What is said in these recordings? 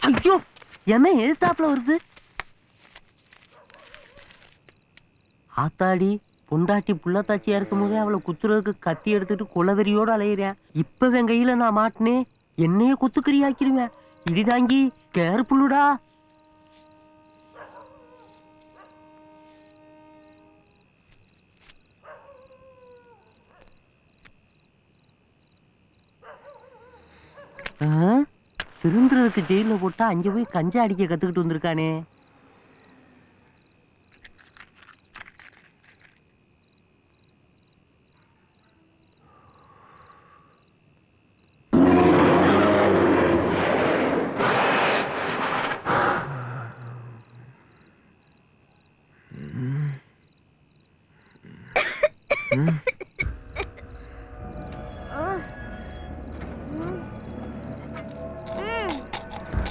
ஐயோ என்ன எழுத்தாப்புல வருது? ஆத்தாடி பொண்டாட்டி புள்ளத்தாச்சியா இருக்கும்போதே அவளை குத்துறதுக்கு கத்தி எடுத்துட்டு குலவெறியோட அலையிறேன். இப்ப என் கையில நான் மாட்டினே என்னைய குத்துக்கறி ஆக்கிருவேன் இடிதாங்கி கேர் புல்லுடா திருந்துறதுக்கு ஜெயில போட்டா அங்க போய் கஞ்சா அடிக்க கத்துக்கிட்டு வந்திருக்கானே.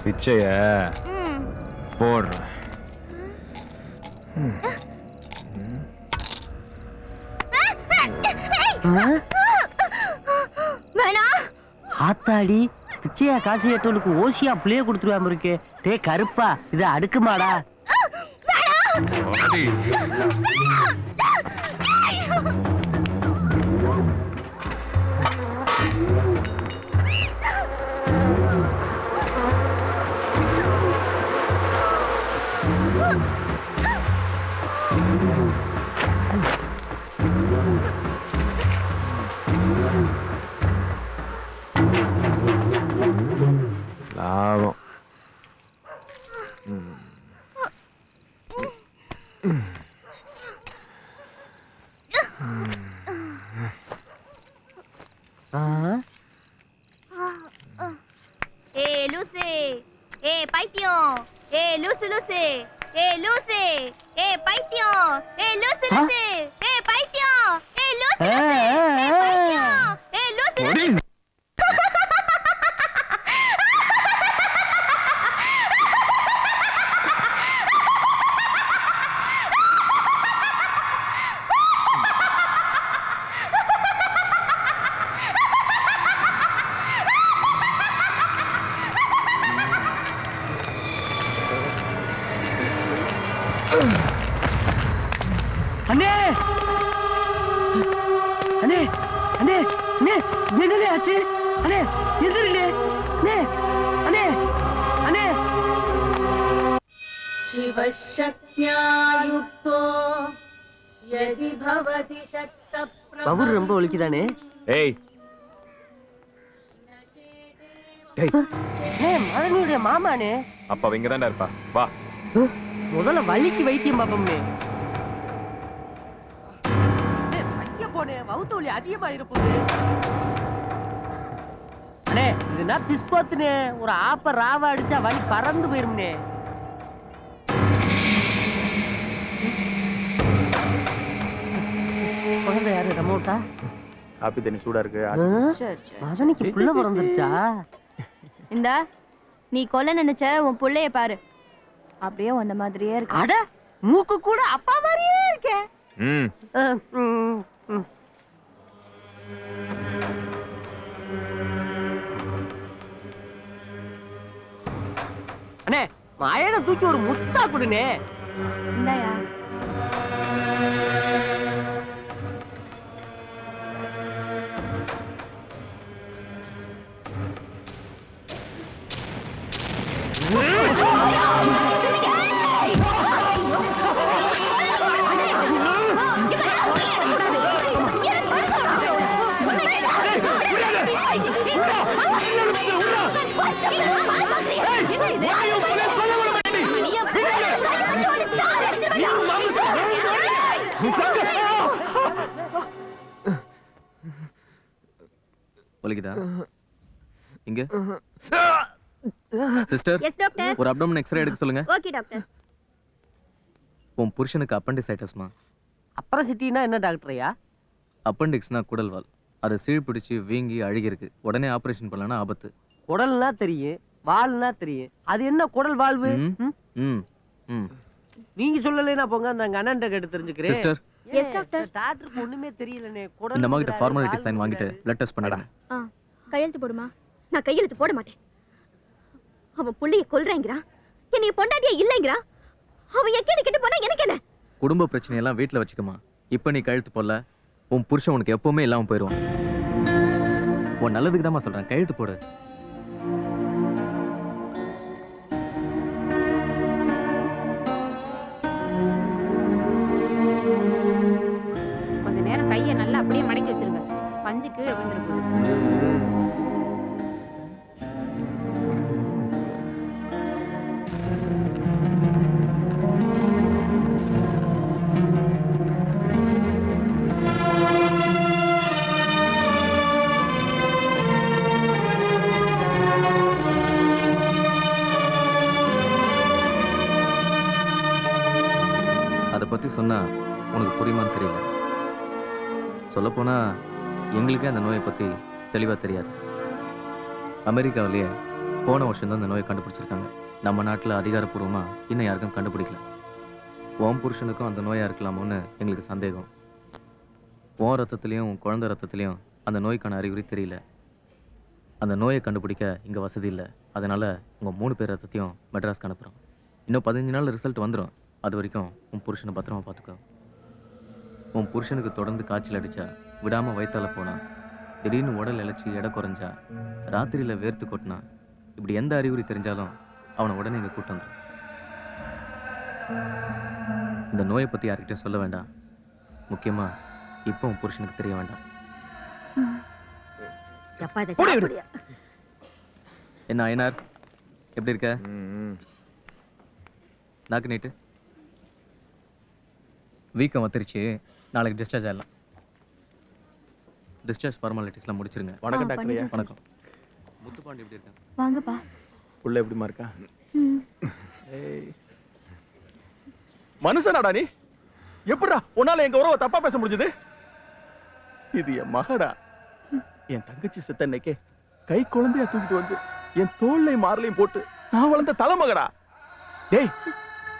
பிச்சைய போடுறேன் ஆத்தாடி பிச்சையா காசு கேட்டவனுக்கு ஓசியா பிள்ளைய கொடுத்துருவாம இருக்கு டே கருப்பா இது அடுக்குமாடா. லூசு. ஏ பைத்தியம். ஏ லூசு லூசு. ஏ லூசு. ஏ பைத்தியம். ஏ லூசு? லூசு. ஏ பைத்தியம். ஏ லூசு லூசு ஏ ஆ, ஆ. பைத்தியம் ஏ லூசு லூசு போடி. அண்ணே அண்ணே அண்ணே அண்ணே என்னடே ஆச்சு? அண்ணே எதிரிலே அண்ணே அண்ணே அண்ணே. பவுர் ரொம்ப ஒலிக்குதானே ஏய். மாதவியுடைய மாமானே. அப்ப இங்கதான்டா இருப்பா. வா. முதல்ல வலிக்கு வைத்தியம் பாப்போம்னே வவுத்து வலி அதிகமா இருப்போது அண்ணே இதுனா பிஸ்கோத்துனே? ஒரு ஆப்ப ராவா அடிச்சா வலி பறந்து போயிரும்னே. குழந்தை யாரு? ரமோட்டா? காப்பி தண்ணி சூடா இருக்கு. சரி சரி. மதனிக்கு புள்ள பிறந்துருச்சா? இந்த நீ கொல்ல நினைச்ச உன் புள்ளைய பாரு. அப்படியே உன்ன மாதிரியே இருக்கு. அட மூக்கு கூட அப்பா மாதிரியே இருக்கே. ம். அண்ணே மயனை தூக்கி ஒரு முத்தா கொடுனே இந்தாயா வலிக்குதா இங்க? சிஸ்டர் எஸ் டாக்டர் ஒரு அப்டோமன் எக்ஸ்ரே எடுக்க சொல்லுங்க. ஓகே டாக்டர் உன் புருஷனுக்கு அப்பண்டிசைட்டஸ்மா அப்புறம் சிட்டினா என்ன டாக்டரையா? அப்பண்டிக்ஸ்னா குடல்வால். அது சீழ் பிடிச்சி வீங்கி அழுகிருக்கு உடனே ஆபரேஷன் பண்ணலன்னா ஆபத்து. குடல்னா தெரியும் வால்னா தெரியும். அது என்ன குடல் வாழ்வு? ம். ம்? நீங்க சொல்லலைன்னா போங்க அந்த அங்க அண்ணன் கேட்டு தெரிஞ்சுக்கிறேன். சிஸ்டர். Yes, doctor. டாக்டருக்கு ஒண்ணுமே தெரியலனே குடல் இந்த முடியாது, ஃபார்மாலிட்டி சைன் வாங்கிட்டு. பிளட் டெஸ்ட் பண்ணிடுங்க கையெழுத்து போடுமா? நான் கையெழுத்து போட மாட்டேன். அவன் புள்ளைய கொல்றேங்கிறான். என்னைய பொண்டாட்டியா இல்லைங்கிறான். அவன் எக்கேடு கெட்டு போனா எனக்கு என்ன? குடும்ப பிரச்சனையெல்லாம் வீட்டில் வச்சுக்கமா. இப்போ நீ கழுத்து போடல உன் புருஷன் உனக்கு எப்பவுமே இல்லாமல் போயிடுவான் உன் நல்லதுக்கு தாம்மா சொல்கிறேன் கழுத்து போடு. பஞ்சு கீழே விழுந்துருக்கு அதை பற்றி சொன்னால் உனக்கு புரியுமான்னு தெரியல. சொல்லப்போனால் எங்களுக்கே அந்த நோயை பற்றி தெளிவாக தெரியாது. அமெரிக்காவிலேயே போன வருஷம்தான் அந்த நோயை கண்டுபிடிச்சிருக்காங்க. நம்ம நாட்டில் அதிகாரப்பூர்வமாக இன்னும் யாருக்கும் கண்டுபிடிக்கல. ஓம் புருஷனுக்கும் அந்த நோயாக இருக்கலாமோன்னு எங்களுக்கு சந்தேகம். ஓம் ரத்தத்துலேயும் குழந்தை ரத்தத்துலேயும் அந்த நோய்க்கான அறிகுறி தெரியல. அந்த நோயை கண்டுபிடிக்க இங்கே வசதி இல்லை. அதனால் உங்கள் மூணு பேர் ரத்தத்தையும் மெட்ராஸ்க்கு அனுப்புகிறோம் இன்னும் பதினஞ்சு நாள் ரிசல்ட் வந்துடும் அது வரைக்கும் உன் புருஷனை பத்திரமா பார்த்துக்கோ. உன் புருஷனுக்கு தொடர்ந்து காய்ச்சல் அடிச்சா விடாம வயித்தால போனா திடீர்னு உடல் இழைச்சி எடை குறைஞ்சா ராத்திரியில வேர்த்து கொட்டினா இப்படி எந்த அறிகுறி தெரிஞ்சாலும் அவனை உடனே இங்க கூட்டு வந்துடும் இந்த நோயை பத்தி யார்கிட்டயும் சொல்ல வேண்டாம். முக்கியமா இப்போ உன் புருஷனுக்கு தெரிய வேண்டாம்? என்ன ஐனார் எப்படி இருக்க? ம், நாக்கு நீட்டு. வீக்கம் வந்துருச்சு. நாளைக்கு டிஸ்சார்ஜ் ஆகலாம் டிஸ்சார்ஜ் ஃபார்மாலிட்டிஸ்லாம் முடிச்சிருங்க. வணக்கம் டாக்டர் ஐயா. வணக்கம். முத்துப்பாண்டி எப்படி இருக்காங்க? வாங்கப்பா. புள்ள எப்படிமா இருக்கா. மனுஷனாடா நீ? எப்படிடா உன்னால எங்க உறவை தப்பா பேச முடிஞ்சது? இது என் மகடா. என் தங்கச்சி செத்த அன்னைக்கே கை குழந்தையா தூக்கிட்டு வந்து என் தோல்லையும் மாரலையும் போட்டு நான் வளர்ந்த தலைமகடா. டேய்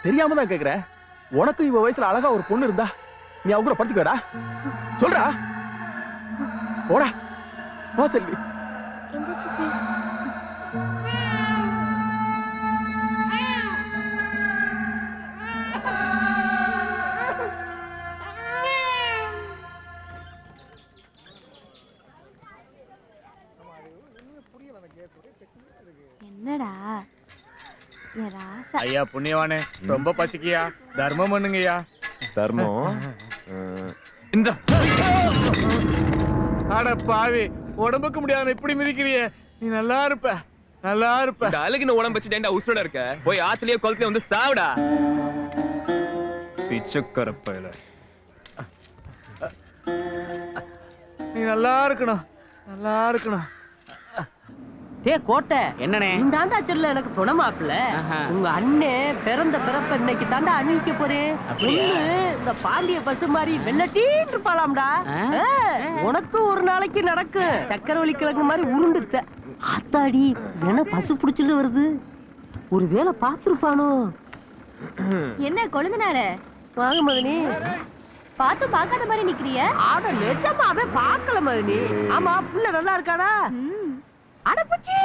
தெரியாம தான் கேக்குறேன் உனக்கும் இவ வயசுல அழகா ஒரு பொண்ணு இருந்தா நீ கூட படுத்துக்கடா. சொல்றா. போடா. வா செல்வி. என்னடா? ஐயா புண்ணியவானே ரொம்ப பசிக்கியா தர்மம் பண்ணுங்கய்யா. தர்மம்? இந்த. அட பாவி உடம்புக்கு முடியாத இப்படி மிதிக்கிறியே. நீ நல்லா இருப்ப நல்லா இருப்ப. இந்த அழுகின உடம்பு வச்சு டேண்டா உசுரோட இருக்க? போய் ஆத்துலயே குளத்துல வந்து சாவுடா. பிச்சைக்கரப்பையில. நீ நல்லா இருக்கணும் நல்லா இருக்கணும். டே கோட்டை. என்னனே இந்த ஆண்டா சொல்ல எனக்கு துணை மாப்பிள்ள. உங்க அண்ணே பிறந்த பிறப்ப இன்னைக்கு தாண்டா அணிவிக்க போறேன் இந்த பாண்டிய பசு மாதிரி வெள்ளட்டீன்னு இருப்பாளாம்டா. ஆ, உனக்கு ஒரு நாளைக்கு நடக்கும் சக்கரவள்ளி கிழங்கு மாதிரி உருண்டுத்த ஆத்தாடி வேணா பசு புடிச்சுல வருது? ஒரு வேளை பார்த்துருப்பானோ? என்ன கொழுந்தனாரே? வாங்க மதனி. பார்த்து பார்க்காத மாதிரி நிக்கிறிய? ஆட நிஜமாவே பார்க்கல மதனி. ஆமா புள்ள நல்லா இருக்காடா? அடப்புச்சி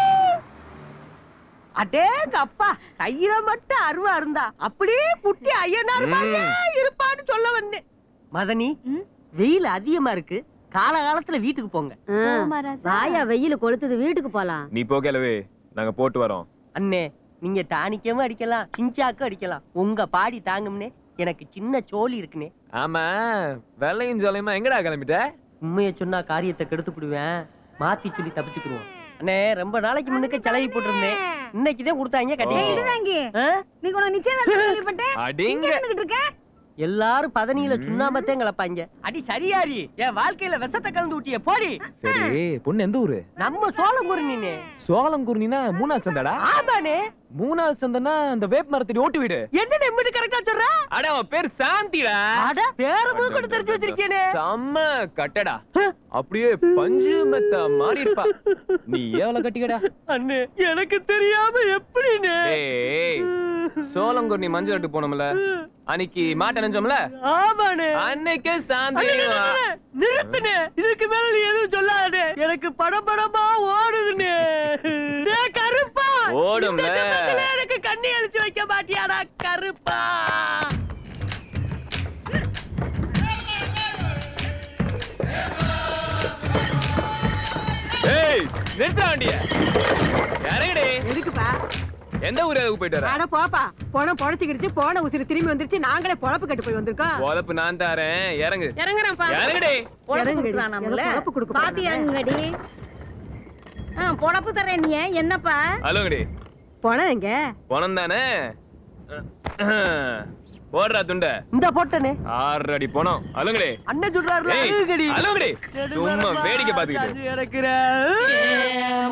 அடேங்க அப்பா கையில மட்டும் அருவா இருந்தா அப்படியே புட்டி ஐயனார் இருப்பான்னு சொல்ல வந்தேன். மதனி? வெயில் அதிகமா இருக்கு. காலகாலத்துல வீட்டுக்கு போங்க. வாயா வெயில் கொளுத்துது வீட்டுக்கு போலாம். நீ போகலவே நாங்க போட்டு வரோம். அண்ணே நீங்க டானிக்கமும் அடிக்கலாம் சிஞ்சாக்கும் அடிக்கலாம். உங்க பாடி தாங்கும்னே எனக்கு சின்ன சோலி இருக்குனே. ஆமா வெள்ளையும் ஜோலையுமா எங்கடா கிளம்பிட்ட? உண்மையை சொன்னா காரியத்தை கெடுத்து விடுவேன் மாத்தி சொல்லி தப்பிச்சுக்கிருவோம் அண்ணே ரொம்ப நாளைக்கு முன்னுக்கு செலவி போட்டிருந்தேன். இன்னைக்குதான் கொடுத்தாங்க கட்டி ஆ? நீ உனக்கு நிச்சயம் கேள்விப்பட்டேன் அடிங்க. எல்லாரும் பதனியில சுண்ணாம்பத்தே கலப்பாங்க. அடி சரியாரி என் வாழ்க்கையில விஷத்தை கலந்து ஊட்டிய போடி. சரி பொண்ணு எந்த ஊரு? நம்ம சோளங்குரு நீனே சோளங்குருணினா மூணாவது சந்தாடா? ஆமாண்ணே. மூணாவது சந்தனா அந்த வேப் மரத்தடி ஓட்டு வீடு. என்ன நம்பிட்டு கரெக்டா சொல்ற? அட அவன் பேர் சாந்திடா. அட பேர கூட தெரிஞ்சு வச்சிருக்கேனே செம்ம கட்டடா. அப்படியே பஞ்சு மெத்த மாறி இருப்பா. நீ எவ்வளவு கட்டிக்கடா? அண்ணே எனக்கு தெரியாம எப்படின்னு ஏய் சோளங்குருணி மஞ்சள் அட்டு போனோம்ல. அன்னைக்கு மாட்ட நினைச்சோம்ல ஆமாண்ணே. அன்னைக்கே சாந்தி நிறுத்துனே இதுக்கு மேல நீ எதுவும் சொல்லாதே. எனக்கு படம் படமா ஓடுதுன்னு கருப்பா. ஓடும்ல. எனக்கு கண்ணி அழிச்சு வைக்க மாட்டியாடா கருப்பா. ஏய் நிறுத்துறா வண்டிய. இறங்குடி. எதுக்குப்பா? எந்த ஊருக்கு போயிட்டு வர அட போப்பா பணம் பொழைச்சிக்கிடுச்சு போன உசிறு திரும்பி வந்துருச்சு நாங்களே பொழப்பு கட்டு போய் வந்திருக்கோம். பொழப்பு நான் தாரேன். இறங்கு. இறங்குறேன்ப்பா. இறங்குடி. இறங்குடி. பொழப்பு கொடுக்க போறாங்க. பாத்தியாங்கடி ஆ பொழப்பு தர்றேன் நீ என்னப்பா? அலோங்கடி பணம் எங்க? பணம் தானே? போடுறா துண்ட. இந்த போட்டனே. ஆறு அடி பணம். அலுங்கடி அண்ணன் அழுகடி. அலுங்கடி சும்மா வேடிக்கை பாத்துக்கிட்டு இறக்குற.